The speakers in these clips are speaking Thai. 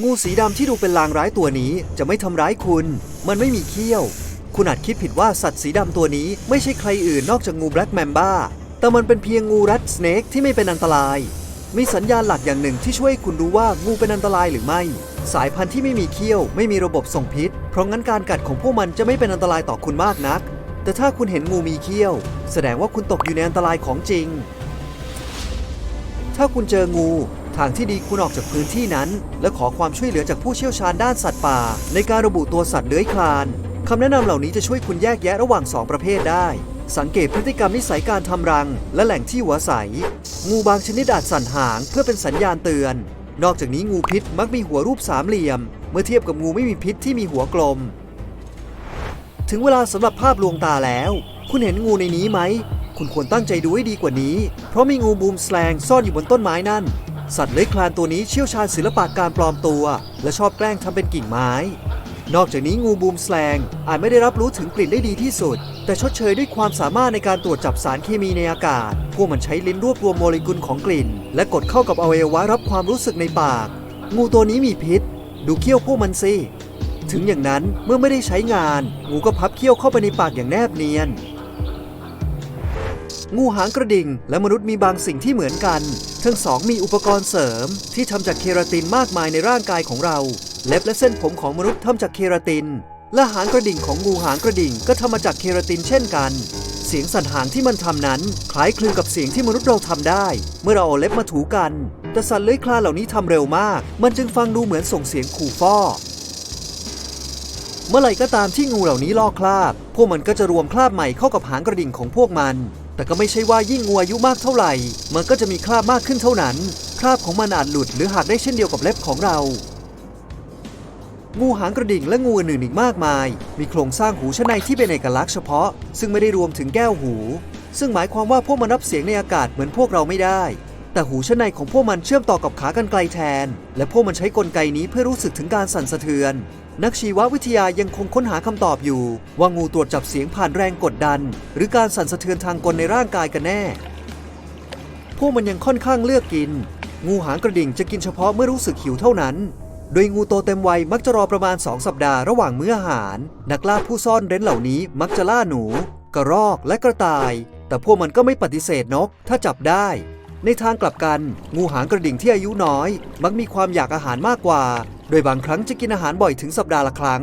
งูสีดำที่ดูเป็นลางร้ายตัวนี้จะไม่ทำร้ายคุณ มันไม่มีเขี้ยว คุณอาจคิดผิดว่าสัตว์สีดำตัวนี้ไม่ใช่ใครอื่นนอกจากงูแบล็กแมมบ้า แต่มันเป็นเพียงงูรัดสเนกที่ไม่เป็นอันตราย มีสัญญาณหลักอย่างหนึ่งที่ช่วยคุณรู้ว่างูเป็นอันตรายหรือไม่ สายพันธุ์ที่ไม่มีเขี้ยว ไม่มีระบบส่งพิษ เพราะงั้นการกัดของพวกมันจะไม่เป็นอันตรายต่อคุณมากนัก แต่ถ้าคุณเห็นงูมีเขี้ยว แสดงว่าคุณตกอยู่ในอันตรายของจริง ถ้าคุณเจองู ทางที่ดีคุณออกจากพื้นที่นั้น และขอความช่วยเหลือจากผู้เชี่ยวชาญด้านสัตว์ป่า ในการระบุตัวสัตว์เลื้อยคลานคำแนะนำเหล่านี้จะช่วยคุณแยกแยะระหว่างสองประเภทได้ สังเกตพฤติกรรมนิสัยการทำรัง และแหล่งที่หัวใสงูบางชนิดอาจสั่นหาง เพื่อเป็นสัญญาณเตือน นอกจากนี้งูพิษมักมีหัวรูปสามเหลี่ยม เมื่อเทียบกับงูไม่มีพิษที่มีหัวกลม ถึงเวลาสำหรับภาพลวงตาแล้ว คุณเห็นงูในนี้ไหม คุณควรตั้งใจดูให้ดีกว่านี้ เพราะมีงูบูมแสลงซ่อนอยู่บนต้นไม้นั่น สัตว์เลื้อยคลานตัวนี้เชี่ยวชาญศิลปะการปลอมตัว และชอบแกล้งทำเป็นกิ่งไม้ นอกจากนี้งูบูมแสลงอาจไม่ได้รับรู้ถึงกลิ่นได้ดีที่สุด แต่ชดเชยด้วยความสามารถในการตรวจจับสารเคมีในอากาศ พวกมันใช้ลิ้นรวบรวมโมเลกุลของกลิ่น และกดเข้ากับอวัยวะรับความรู้สึกในปาก งูตัวนี้มีพิษ ดูเขี้ยวพวกมันสิถึงอย่างนั้นเมื่อไม่ได้ใช้งาน งูก็พับเขี้ยวเข้าไปในปากอย่างแนบเนียน งูหางกระดิ่ง และมนุษย์มีบางสิ่งที่เหมือนกัน ทั้งสองมีอุปกรณ์เสริม ที่ทำจากเคราตินมากมายในร่างกายของเรา เล็บและเส้นผมของมนุษย์ทำจากเคราติน และหางกระดิ่งของงูหางกระดิ่งก็ทำมาจากเคราตินเช่นกัน เสียงสั่นหางที่มันทำนั้น คล้ายคลึงกับเสียงที่มนุษย์เราทำได้ เมื่อเราเอาเล็บมาถูกัน แต่สัตว์เลื้อยคลานเหล่านี้ทำเร็วมาก มันจึงฟังดูเหมือนส่งเสียงขู่ฟ้อเมื่อไหร่ก็ตามที่งูเหล่านี้ลอกคราบ พวกมันก็จะรวมคราบใหม่เข้ากับหางกระดิ่งของพวกมัน แต่ก็ไม่ใช่ว่ายิ่งงูอายุมากเท่าไหร่ มันก็จะมีคราบมากขึ้นเท่านั้น คราบของมันอาจหลุดหรือหักได้เช่นเดียวกับเล็บของเรา งูหางกระดิ่งและงูอื่นๆอีกมากมาย มีโครงสร้างหูชั้นในที่เป็นเอกลักษณ์เฉพาะ ซึ่งไม่ได้รวมถึงแก้วหู ซึ่งหมายความว่าพวกมันรับเสียงในอากาศเหมือนพวกเราไม่ได้ แต่หูชั้นในของพวกมันเชื่อมต่อกับขากรรไกรแทน และพวกมันใช้กลไกนี้เพื่อรู้สึกถึงการสั่นสะเทือน นักชีววิทยายังคงค้นหาคำตอบอยู่ ว่างูตรวจจับเสียงผ่านแรงกดดัน หรือการสั่นสะเทือนทางกลในร่างกายกันแน่ พวกมันยังค่อนข้างเลือกกิน งูหางกระดิ่งจะกินเฉพาะเมื่อรู้สึกหิวเท่านั้น โดยงูโตเต็มวัยมักจะรอประมาณ 2 สัปดาห์ระหว่างมื้ออาหาร นักล่าผู้ซ่อนเร้นเหล่านี้มักจะล่าหนู กระรอกและกระต่าย แต่พวกมันก็ไม่ปฏิเสธนกถ้าจับได้ ในทางกลับกัน งูหางกระดิ่งที่อายุน้อย มักมีความอยากอาหารมากกว่า โดยบางครั้งจะกินอาหารบ่อยถึงสัปดาห์ละครั้ง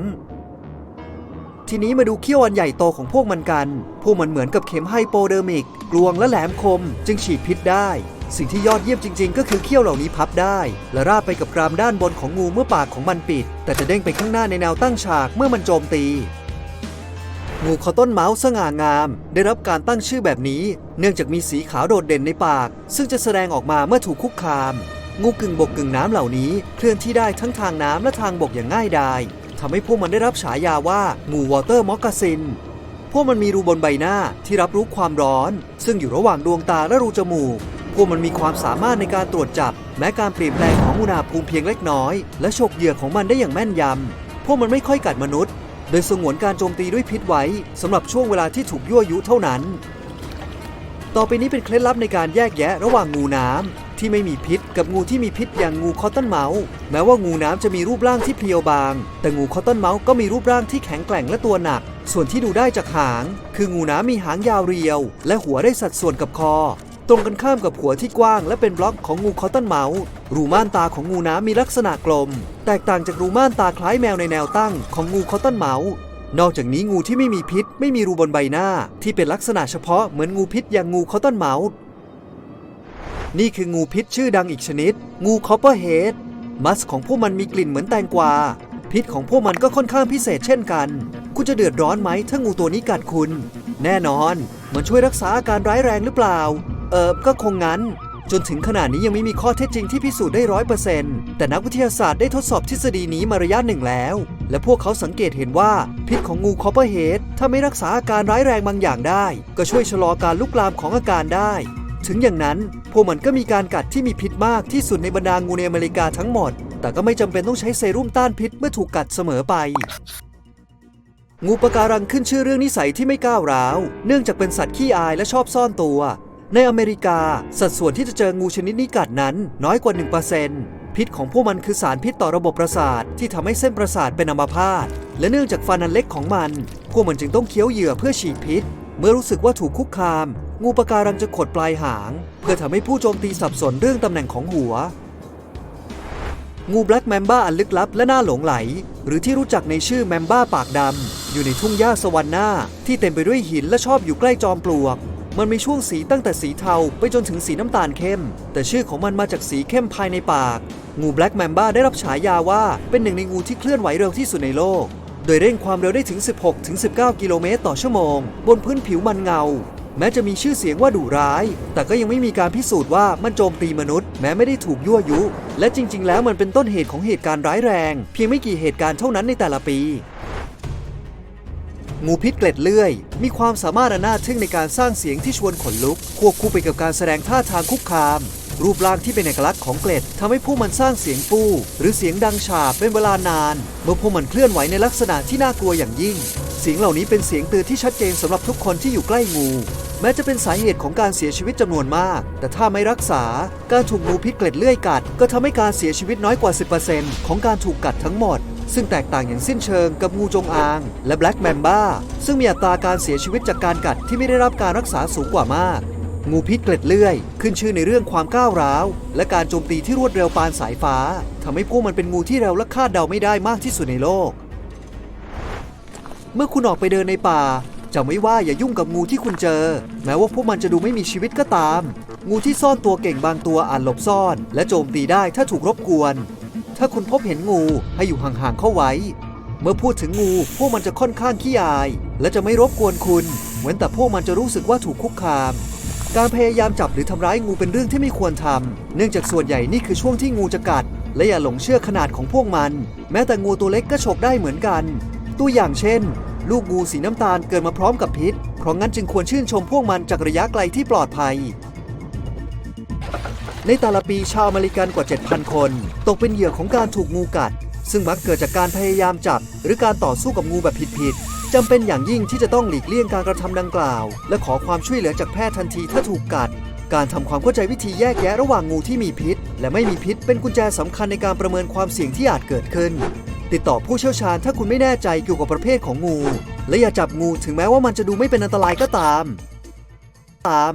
ทีนี้มาดูเขี้ยวอันใหญ่โตของพวกมันกัน พวกมันเหมือนกับเข็มไฮโปเดอร์มิก กลวงและแหลมคม จึงฉีดพิษได้ สิ่งที่ยอดเยี่ยมจริง ๆ ก็คือเขี้ยวเหล่านี้พับได้ และราบไปกับกรามด้านบนของงูเมื่อปากของมันปิด แต่จะเด้งไปข้างหน้าในแนวตั้งฉากเมื่อมันโจมตี งูคอต้นเมาส์สง่างาม ได้รับการตั้งชื่อแบบนี้ เนื่องจากมีสีขาวโดดเด่นในปาก ซึ่งจะแสดงออกมาเมื่อถูกคุกคาม งูกึ่งบกกึ่งน้ำเหล่านี้ เคลื่อนที่ได้ทั้งทางน้ำและทางบกอย่างง่ายดายทำให้พวกมันได้รับฉายาว่างูวอเตอร์มอคกาซินพวกมันมีรูบนใบหน้าที่รับรู้ความร้อน ซึ่งอยู่ระหว่างดวงตาและรูจมูก พวกมันมีความสามารถในการตรวจจับ แม้การเปลี่ยนแปลงของอุณหภูมิเพียงเล็กน้อย และฉกเหยื่อของมันได้อย่างแม่นยำพวกมันไม่ค่อยกัดมนุษย์ โดยสงวนการโจมตีด้วยพิษไว้สำหรับช่วงเวลาที่ถูกยั่วยุเท่านั้น ต่อไปนี้เป็นเคล็ดลับในการแยกแยะระหว่างงูน้ำที่ไม่มีพิษกับงูที่มีพิษอย่างงูคอตตอนเมาส์แม้ว่างูน้ำจะมีรูปร่างที่เพรียวบาง แต่งูคอตตอนเมาส์ก็มีรูปร่างที่แข็งแกร่งและตัวหนัก ส่วนที่ดูได้จากหาง คืองูน้ำมีหางยาวเรียว และหัวได้สัดส่วนกับคอ ตรงกันข้ามกับหัวที่กว้างและเป็นบล็อกของงูคอตตอนเมาส์รูม่านตาของงูน้ำมีลักษณะกลม แตกต่างจากรูม่านตาคล้ายแมวในแนวตั้งของงูคอตตอนเมาส์นอกจากนี้งูที่ไม่มีพิษ ไม่มีรูบนใบหน้า ที่เป็นลักษณะเฉพาะเหมือนงูพิษอย่างงูคอตตอนเมาส์นี่คืองูพิษชื่อดังอีกชนิด งูคอปเปอร์เฮดมัสของพวกมันมีกลิ่นเหมือนแตงกวา พิษของพวกมันก็ค่อนข้างพิเศษเช่นกัน คุณจะเดือดร้อนไหมถ้างูตัวนี้กัดคุณ แน่นอน มันช่วยรักษาอาการร้ายแรงหรือเปล่า เออก็คงงั้น จนถึงขนาดนี้ยังไม่มีข้อเท็จจริงที่พิสูจน์ได้ร้อยเปอร์เซ็นต์แต่นักวิทยาศาสตร์ได้ทดสอบทฤษฎีนี้มาระยะหนึ่งแล้ว และพวกเขาสังเกตเห็นว่าพิษของงูคอปเปอร์เฮดถ้าไม่รักษาอาการร้ายแรงบางอย่างได้ ก็ช่วยชะลอการลุกลามของอาการได้ ถึงอย่างนั้นพวกมันก็มีการกัดที่มีพิษมากที่สุดในบรรดางูในอเมริกาทั้งหมด แต่ก็ไม่จำเป็นต้องใช้เซรุ่มต้านพิษเมื่อถูกกัดเสมอไปงูปะการังขึ้นชื่อเรื่องนิสัยที่ไม่ก้าวร้าว เนื่องจากเป็นสัตว์ขี้อายและชอบซ่อนตัว ในอเมริกา สัดส่วนที่จะเจองูชนิดนี้กัดนั้นน้อยกว่า 1%พิษของพวกมันคือสารพิษต่อระบบประสาทที่ทำให้เส้นประสาทเป็นอัมพาตและเนื่องจากฟันอันเล็กของมัน พวกมันจึงต้องเคี้ยวเหยื่อเพื่อฉีดพิษ เมื่อรู้สึกว่าถูกคุกคาม งูปะการังจะขดปลายหาง เพื่อทำให้ผู้โจมตีสับสนเรื่องตำแหน่งของหัว งูแบล็กแมมบ้าอันลึกลับและน่าหลงไหล หรือที่รู้จักในชื่อแมมบ้าปากดำอยู่ในทุ่งหญ้าสวรรค์หน้าที่เต็มไปด้วยหินและชอบอยู่ใกล้จอมปลวก มันมีช่วงสีตั้งแต่สีเทาไปจนถึงสีน้ำตาลเข้ม แต่ชื่อของมันมาจากสีเข้มภายในปาก งูแบล็กแมมบ้าได้รับฉายาว่าเป็นหนึ่งในงูที่เคลื่อนไหวเร็วที่สุดในโลก โดยเร่งความเร็วได้ถึง 16-19 กิโลเมตรต่อชั่วโมง บนพื้นผิวมันเงา แม้จะมีชื่อเสียงว่าดุร้าย แต่ก็ยังไม่มีการพิสูจน์ว่ามันโจมตีมนุษย์ แม้ไม่ได้ถูกยั่วยุ และจริง ๆ แล้วมันเป็นต้นเหตุของเหตุการณ์ร้ายแรง เพียงไม่กี่เหตุการณ์เท่านั้นในแต่ละปี งูพิษเกล็ดเลื่อย มีความสามารถอันน่าทึ่งในการสร้างเสียงที่ชวนขนลุก ควบคู่ไปกับการแสดงท่าทางคุกคาม รูปร่างที่เป็นเอกลักษณ์ของเกล็ดทำให้ผู้มันสร้างเสียงฟู่หรือเสียงดังฉาบเป็นเวลานาน เมื่อพวกมันเคลื่อนไหวในลักษณะที่น่ากลัวอย่างยิ่ง เสียงเหล่านี้เป็นเสียงเตือนที่ชัดเจนสำหรับทุกคนที่อยู่ใกล้งู แม้จะเป็นสาเหตุของการเสียชีวิตจำนวนมาก แต่ถ้าไม่รักษา การถูกงูพิษเกล็ดเลื่อยกัด ก็ทำให้การเสียชีวิตน้อยกว่า 10%ของการถูกกัดทั้งหมด ซึ่งแตกต่างอย่างสิ้นเชิงกับงูจงอาง และแบล็กแมมบ้าซึ่งมีอัตราการเสียชีวิตจากการกัดที่ไม่ได้รับการรักษาสูงกว่ามาก งูพิษเกล็ดเลื่อย ขึ้นชื่อในเรื่องความก้าวร้าว และการโจมตีที่รวดเร็วปานสายฟ้าทำให้พวกมันเป็นงูที่เร็วและคาดเดาไม่ได้มากที่สุดในโลก เมื่อคุณออกไปเดินในป่า จำไว้ว่าอย่ายุ่งกับงูที่คุณเจอ แม้ว่าพวกมันจะดูไม่มีชีวิตก็ตาม งูที่ซ่อนตัวเก่งบางตัวอาจหลบซ่อน และโจมตีได้ถ้าถูกรบกวน ถ้าคุณพบเห็นงูให้อยู่ห่างๆเข้าไว้ เมื่อพูดถึงงู พวกมันจะค่อนข้างขี้อาย และจะไม่รบกวนคุณเว้นแต่พวกมันจะรู้สึกว่าถูกคุกคาม การพยายามจับหรือทำร้ายงูเป็นเรื่องที่ไม่ควรทำเนื่องจากส่วนใหญ่นี่คือช่วงที่งูจะกัด และอย่าหลงเชื่อขนาดของพวกมัน แม้แต่งูตัวเล็กก็ฉกได้เหมือนกัน ตัวอย่างเช่น ลูกงูสีน้ำตาลเกิดมาพร้อมกับพิษ เพราะงั้นจึงควรชื่นชมพวกมันจากระยะไกลที่ปลอดภัย ในแต่ละปีชาวอเมริกันกว่า 7,000 คน ตกเป็นเหยื่อของการถูกงูกัด ซึ่งมักเกิดจากการพยายามจับ หรือการต่อสู้กับงูแบบผิดๆจำเป็นอย่างยิ่งที่จะต้องหลีกเลี่ยงการกระทำดังกล่าว และขอความช่วยเหลือจากแพทย์ทันทีถ้าถูกกัดการทำความเข้าใจวิธีแยกแยะระหว่างงูที่มีพิษ และไม่มีพิษเป็นกุญแจสำคัญในการประเมินความเสี่ยงที่อาจเกิดขึ้น ติดต่อผู้เชี่ยวชาญถ้าคุณไม่แน่ใจเกี่ยวกับประเภทของงู และอย่าจับงูถึงแม้ว่ามันจะดูไม่เป็นอันตรายก็ตาม ตาม